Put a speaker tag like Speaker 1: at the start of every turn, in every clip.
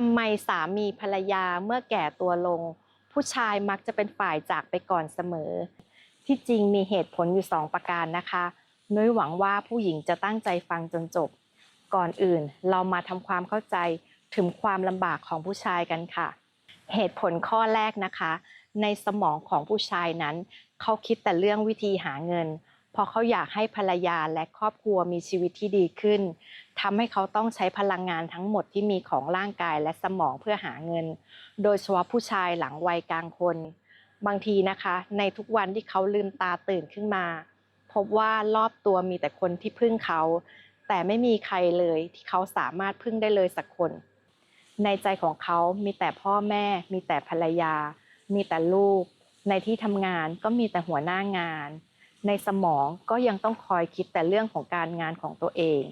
Speaker 1: ทำไมสามีภรรยาเมื่อแก่ตัวลง ผู้ชายมักจะเป็นฝ่ายจากไปก่อนเสมอ ที่จริงมีเหตุผลอยู่สองประการนะคะนุ้ยหวังว่าผู้หญิงจะตั้งใจฟังจนจบ ก่อนอื่นเรามาทำความเข้าใจถึงความลำบากของผู้ชายกันค่ะ เหตุผลข้อแรกนะคะ ในสมองของผู้ชายนั้น เขาคิดแต่เรื่องวิธีหาเงิน เพราะเขาอยากให้ภรรยาและครอบครัวมีชีวิตที่ดีขึ้นทำให้เขาต้องใช้พลังงานทั้งหมดที่มีของร่างกายและสมองเพื่อหาเงิน โดยเฉพาะผู้ชายหลังวัยกลางคน บางทีนะคะ ในทุกวันที่เขาลืมตาตื่นขึ้นมา พบว่ารอบตัวมีแต่คนที่พึ่งเขา แต่ไม่มีใครเลยที่เขาสามารถพึ่งได้เลยสักคน ในใจของเขามีแต่พ่อแม่ มีแต่ภรรยา มีแต่ลูก ในที่ทำงานก็มีแต่หัวหน้างาน ในสมองก็ยังต้องคอยคิดแต่เรื่องของการงานของตัวเอง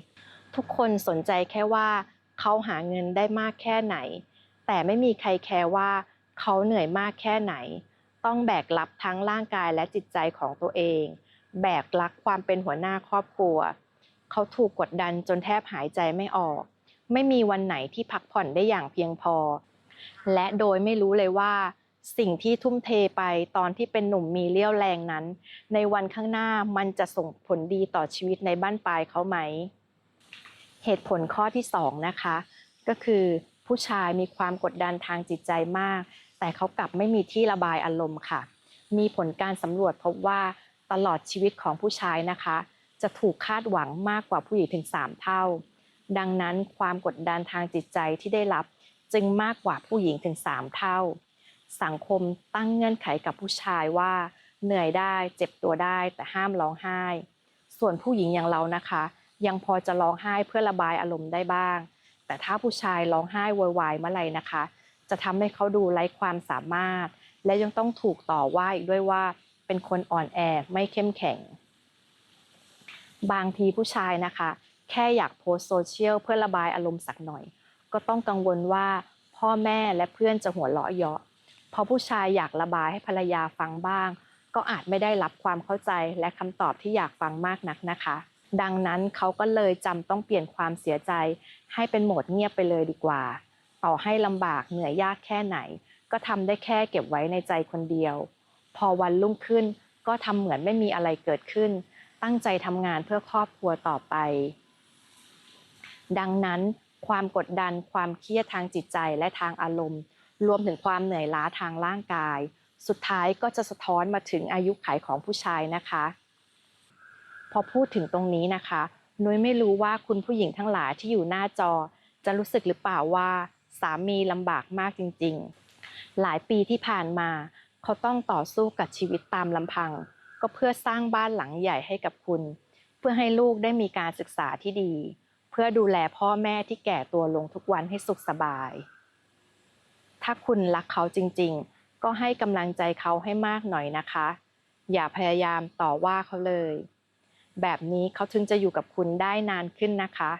Speaker 1: ทุกคนสนใจแค่ว่าเขาหาเงินได้มากแค่ไหน แต่ไม่มีใครแคร์ว่าเขาเหนื่อยมากแค่ไหน ต้องแบกรับทั้งร่างกายและจิตใจของตัวเอง แบกรับความเป็นหัวหน้าครอบครัว เขาถูกกดดันจนแทบหายใจไม่ออก ไม่มีวันไหนที่พักผ่อนได้อย่างเพียงพอ และโดยไม่รู้เลยว่า สิ่งที่ทุ่มเทไปตอนที่เป็นหนุ่มมีเลี้ยวแรงนั้น ในวันข้างหน้ามันจะส่งผลดีต่อชีวิตในบ้านปลายเขาไหม เหตุผลข้อที่สองนะคะ ก็คือผู้ชายมีความกดดันทางจิตใจมาก แต่เขากลับไม่มีที่ระบายอารมณ์ค่ะ มีผลการสำรวจพบว่าตลอดชีวิตของผู้ชายนะคะ จะถูกคาดหวังมากกว่าผู้หญิงถึง 3 เท่า ดังนั้นความกดดันทางจิตใจที่ได้รับจึงมากกว่าผู้หญิงถึง 3 เท่า สังคมตั้งเงื่อนไขกับผู้ชายว่า เหนื่อยได้เจ็บตัวได้แต่ห้ามร้องไห้ ส่วนผู้หญิงอย่างเรานะคะ ยังพอจะร้องไห้เพื่อระบายอารมณ์ได้บ้าง แต่ถ้าผู้ชายร้องไห้โวยวายเมื่อไหร่นะคะ จะทำให้เขาดูไร้ความสามารถ และยังต้องถูกต่อว่าอีกด้วยว่า เป็นคนอ่อนแอไม่เข้มแข็ง บางทีผู้ชายนะคะ แค่อยากโพสโซเชียลเพื่อระบายอารมณ์สักหน่อย ก็ต้องกังวลว่าพ่อแม่และเพื่อนจะหัวเราะเยาะ พราะผู้ชายอยากระบายให้ภรรยาฟังบ้าง ก็อาจไม่ได้รับความเข้าใจและคำตอบที่อยากฟังมากนักนะคะ ดังนั้นเขาก็เลยจำต้องเปลี่ยนความเสียใจ ให้เป็นโหมดเงียบไปเลยดีกว่าต่อให้ลำบากเหนื่อยยากแค่ไหน ก็ทำได้แค่เก็บไว้ในใจคนเดียว พอวันรุ่งขึ้นก็ทำเหมือนไม่มีอะไรเกิดขึ้น ตั้งใจทำงานเพื่อครอบครัวต่อไป ดังนั้นความกดดันความเครียดทางจิตใจและทางอารมณ์ รวมถึงความเหนื่อยล้าทางร่างกาย สุดท้ายก็จะสะท้อนมาถึงอายุขัยของผู้ชายนะคะ พอพูดถึงตรงนี้นะคะนุ้ยไม่รู้ว่าคุณผู้หญิงทั้งหลายที่อยู่หน้าจอ จะรู้สึกหรือเปล่าว่าสามีลำบากมากจริงๆ หลายปีที่ผ่านมา เขาต้องต่อสู้กับชีวิตตามลำพัง ก็เพื่อสร้างบ้านหลังใหญ่ให้กับคุณ เพื่อให้ลูกได้มีการศึกษาที่ดี เพื่อดูแลพ่อแม่ที่แก่ตัวลงทุกวันให้สุขสบาย ถ้าคุณรักเขาจริงๆ ก็ให้กำลังใจเขาให้มากหน่อยนะคะ อย่าพยายามต่อว่าเขาเลย แบบนี้เขาถึงจะอยู่กับคุณได้นานขึ้นนะคะ